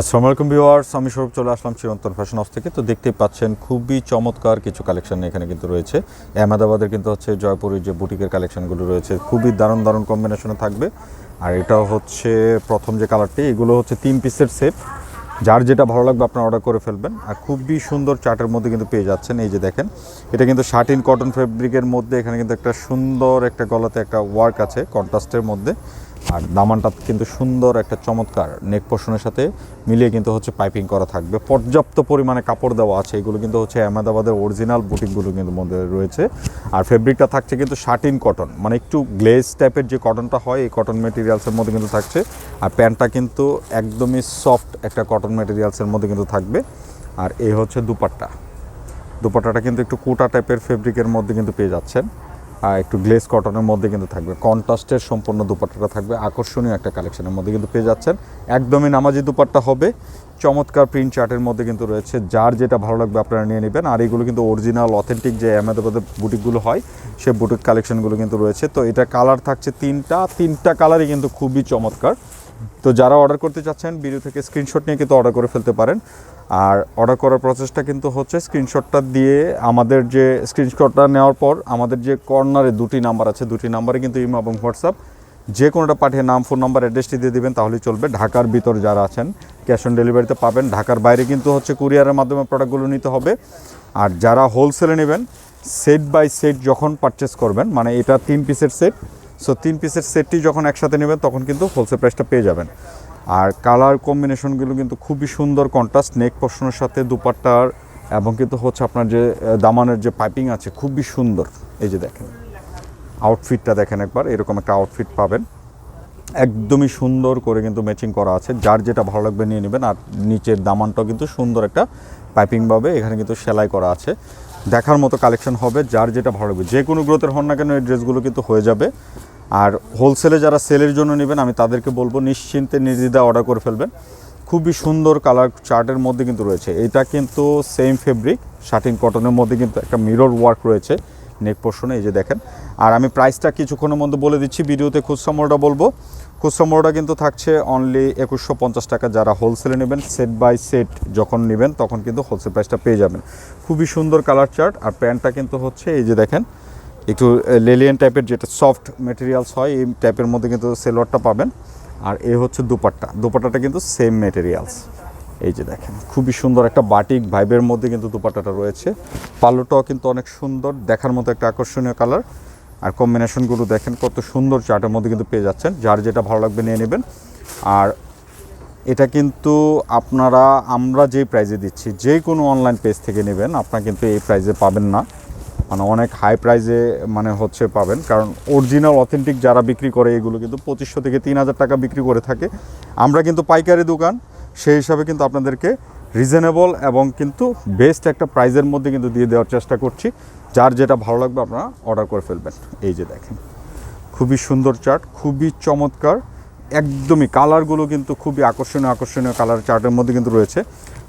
আসসালামু আলাইকুম ভিউয়ার্স, আমি স্বরূপ চলে আসলাম চিরন্তন ফ্যাশন হাউস থেকে। তো দেখতেই পাচ্ছেন, খুবই চমৎকার কিছু কালেকশন এখানে কিন্তু রয়েছে। আহমেদাবাদের কিন্তু হচ্ছে জয়পুরের যে বুটিকের কালেকশনগুলো রয়েছে, খুবই দারুণ দারুণ কম্বিনেশনে থাকবে। আর এটা হচ্ছে প্রথম যে কালারটি এগুলো হচ্ছে তিন পিসের সেট যার যেটা ভালো লাগবে আপনারা অর্ডার করে ফেলবেন। আর খুবই সুন্দর চার্টের মধ্যে কিন্তু পেয়ে যাচ্ছেন, এই যে দেখেন। এটা কিন্তু শার্টিন কটন ফেব্রিকের মধ্যে এখানে কিন্তু একটা সুন্দর একটা গলাতে একটা ওয়ার্ক আছে কন্ট্রাস্টের মধ্যে। আর দামানটা কিন্তু সুন্দর একটা চমৎকার নেক পোর্শনের সাথে মিলিয়ে কিন্তু হচ্ছে পাইপিং করা থাকবে। পর্যাপ্ত পরিমাণে কাপড় দেওয়া আছে, এগুলো কিন্তু হচ্ছে আহমেদাবাদের অরিজিনাল বুটিকগুলো কিন্তু মধ্যে রয়েছে। আর ফেব্রিকটা থাকছে কিন্তু শার্টিন কটন মানে একটু গ্লেজ টাইপের যে কটনটা হয়, এই কটন মেটেরিয়ালসের মধ্যে কিন্তু থাকছে। আর প্যান্টটা কিন্তু একদমই সফট একটা কটন মেটেরিয়ালসের মধ্যে কিন্তু থাকবে। আর এই হচ্ছে দুপাট্টা। দুপাট্টাটা কিন্তু একটু কোটা টাইপের ফেব্রিকের মধ্যে কিন্তু পেয়ে যাচ্ছেন। একটু গ্লেস কটনের মধ্যে কিন্তু থাকবে। কন্ট্রাস্টের সম্পূর্ণ দুপাট্টাটা থাকবে। আকর্ষণীয় একটা কালেকশনের মধ্যে কিন্তু পেয়ে যাচ্ছেন। একদমই নামাজি দুপাট্টা হবে। চমৎকার প্রিন্ট চার্টের মধ্যে কিন্তু রয়েছে। যার যেটা ভালো লাগবে আপনারা নিয়ে নেবেন। আর এগুলো কিন্তু অরিজিনাল অথেন্টিক যে আহমেদাবাদের বুটিকগুলো হয়, সে বুটিক কালেকশনগুলো কিন্তু রয়েছে। তো এটা কালার থাকছে তিনটা। তিনটা কালারই কিন্তু খুবই চমৎকার। তো যারা অর্ডার করতে চাচ্ছেন ভিডিও থেকে স্ক্রিনশট নিয়ে কিন্তু অর্ডার করে ফেলতে পারেন। আর অর্ডার করার প্রসেসটা কিন্তু হচ্ছে স্ক্রিনশটটা দিয়ে আমাদের যে স্ক্রিনশটটা নেওয়ার পর আমাদের যে কর্নারে দুটি নাম্বার আছে, দুটি নাম্বারে কিন্তু ইমো এবং হোয়াটসঅ্যাপ। যে কোনোটা পাঠিয়ে নাম ফোন নাম্বার অ্যাড্রেসটি দিয়ে দিবেন, তাহলেই চলবে। ঢাকার ভিতর যারা আছেন ক্যাশ অন ডেলিভারিতে পাবেন। ঢাকার বাইরে কিন্তু হচ্ছে কুরিয়ারের মাধ্যমে প্রোডাক্টগুলো নিতে হবে। আর যারা হোলসেলে নেবেন সেট বাই সেট যখন পারচেস করবেন মানে এটা তিন পিসের সেট সো তিন পিসের সেটটি যখন একসাথে নেবেন, তখন কিন্তু হোলসেল প্রাইসটা পেয়ে যাবেন। আর কালার কম্বিনেশনগুলো কিন্তু খুবই সুন্দর কন্ট্রাস্ট নেক পোর্শনের সাথে দুপাট্টার এবং কিন্তু হচ্ছে আপনার যে দামানের যে পাইপিং আছে, খুবই সুন্দর। এই যে দেখেন আউটফিটটা দেখেন একবার, এরকম একটা আউটফিট পাবেন। একদমই সুন্দর করে কিন্তু ম্যাচিং করা আছে। যার যেটা ভালো লাগবে নিয়ে নেবেন, আর নিচের দামানটাও কিন্তু সুন্দর একটা পাইপিং পাবে। এখানে কিন্তু সেলাই করা আছে। দেখার মতো কালেকশন হবে, যার যেটা ভালো লাগবে। যে কোনো গ্রোথের হন না কেন, এই ড্রেসগুলো কিন্তু হয়ে যাবে। আর হোলসেলে যারা সেলের জন্য নেবেন, আমি তাদেরকে বলব নিশ্চিন্তে নির্দ্বিধা অর্ডার করে ফেলবেন। খুবই সুন্দর কালার চার্টের মধ্যে কিন্তু রয়েছে। এটা কিন্তু সেম ফেব্রিক শার্টিন কটনের মধ্যে কিন্তু একটা মিরর ওয়ার্ক রয়েছে নেক পোর্শনে এই যে দেখেন। আর আমি প্রাইসটা কিছুক্ষণের মধ্যে বলে দিচ্ছি, ভিডিওতে খুচরা মোড়টা বলব। খুচরা মোড়টা কিন্তু থাকছে অনলি একুশশো পঞ্চাশ টাকা। যারা হোলসেলে নেবেন সেট বাই সেট যখন নেবেন, তখন কিন্তু হোলসেল প্রাইসটা পেয়ে যাবেন। খুবই সুন্দর কালার চার্ট আর প্যান্টটা কিন্তু হচ্ছে, এই যে দেখেন একটু লেলিয়ান টাইপের যেটা সফট মেটেরিয়ালস হয়, এই টাইপের মধ্যে কিন্তু সেলোয়ারটা পাবেন। আর এ হচ্ছে দুপাট্টা। দুপাট্টাটা কিন্তু সেম মেটেরিয়ালস এই যে দেখেন, খুবই সুন্দর একটা বাটিক ভাইবের মধ্যে কিন্তু দুপাট্টাটা রয়েছে। পাল্লুটাও কিন্তু অনেক সুন্দর, দেখার মতো একটা আকর্ষণীয় কালার আর কম্বিনেশনগুলো দেখেন, কত সুন্দর চার্টের মধ্যে কিন্তু পেয়ে যাচ্ছেন। যার যেটা ভালো লাগবে নিয়ে নেবেন। আর এটা কিন্তু আপনারা, আমরা যেই প্রাইজে দিচ্ছি যে কোনো অনলাইন পেজ থেকে নেবেন, আপনারা কিন্তু এই প্রাইজে পাবেন না। মানে অনেক হাই প্রাইজে মানে হচ্ছে পাবেন। কারণ অরিজিনাল অথেন্টিক যারা বিক্রি করে, এগুলো কিন্তু পঁচিশশো থেকে তিন হাজার টাকা বিক্রি করে থাকে। আমরা কিন্তু পাইকারি দোকান, সেই হিসাবে কিন্তু আপনাদেরকে রিজনেবল এবং কিন্তু বেস্ট একটা প্রাইজের মধ্যে কিন্তু দিয়ে দেওয়ার চেষ্টা করছি। যার যেটা ভালো লাগবে আপনারা অর্ডার করে ফেলবেন। এই যে দেখেন, খুবই সুন্দর চার্ট খুবই চমৎকার। একদমই কালারগুলো কিন্তু খুবই আকর্ষণীয় আকর্ষণীয় কালার চার্টের মধ্যে কিন্তু রয়েছে।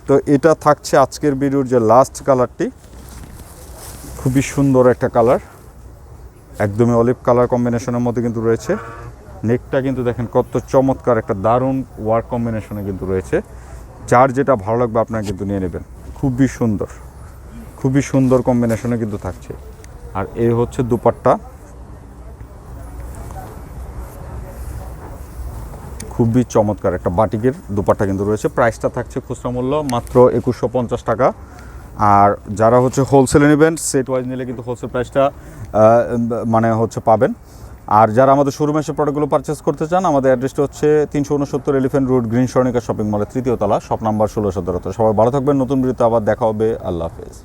তো এটা থাকছে আজকের ভিডিওর যে লাস্ট কালারটি খুবই সুন্দর একটা কালার। একদমই অলিভ কালার কম্বিনেশনের মধ্যে কিন্তু রয়েছে। নেকটা কিন্তু দেখেন কত চমৎকার, একটা দারুণ ওয়ার্ক কম্বিনেশনে কিন্তু রয়েছে। যার যেটা ভালো লাগবে আপনারা কিন্তু নিয়ে নেবেন। খুবই সুন্দর। খুবই সুন্দর কম্বিনেশনে কিন্তু থাকছে। আর এই হচ্ছে দুপাট্টা। খুবই চমৎকার একটা বাটিকের দুপাট্টা কিন্তু রয়েছে। প্রাইসটা থাকছে খুচরা মূল্য মাত্র একুশশো টাকা। আর যারা হচ্ছে হোলসেলে নেবেন সেট ওয়াইজ নিলে কিন্তু হোলসেল প্রাইসটা মানে হচ্ছে পাবেন। আর যারা আমাদের শোরুমে এসে প্রোডাক্টগুলো পারচেস করতে চান, আমাদের অ্যাড্রেসটা হচ্ছে তিনশো উনসত্তর এলিফেন্ট রোড গ্রিন সরণিকা শপিং মলের তৃতীয় তলা, শপ নাম্বার ষোলো সতেরো সবাই ভালো থাকবেন, নতুন বিরুদ্ধে আবার দেখা হবে। আল্লাহ হাফেজ।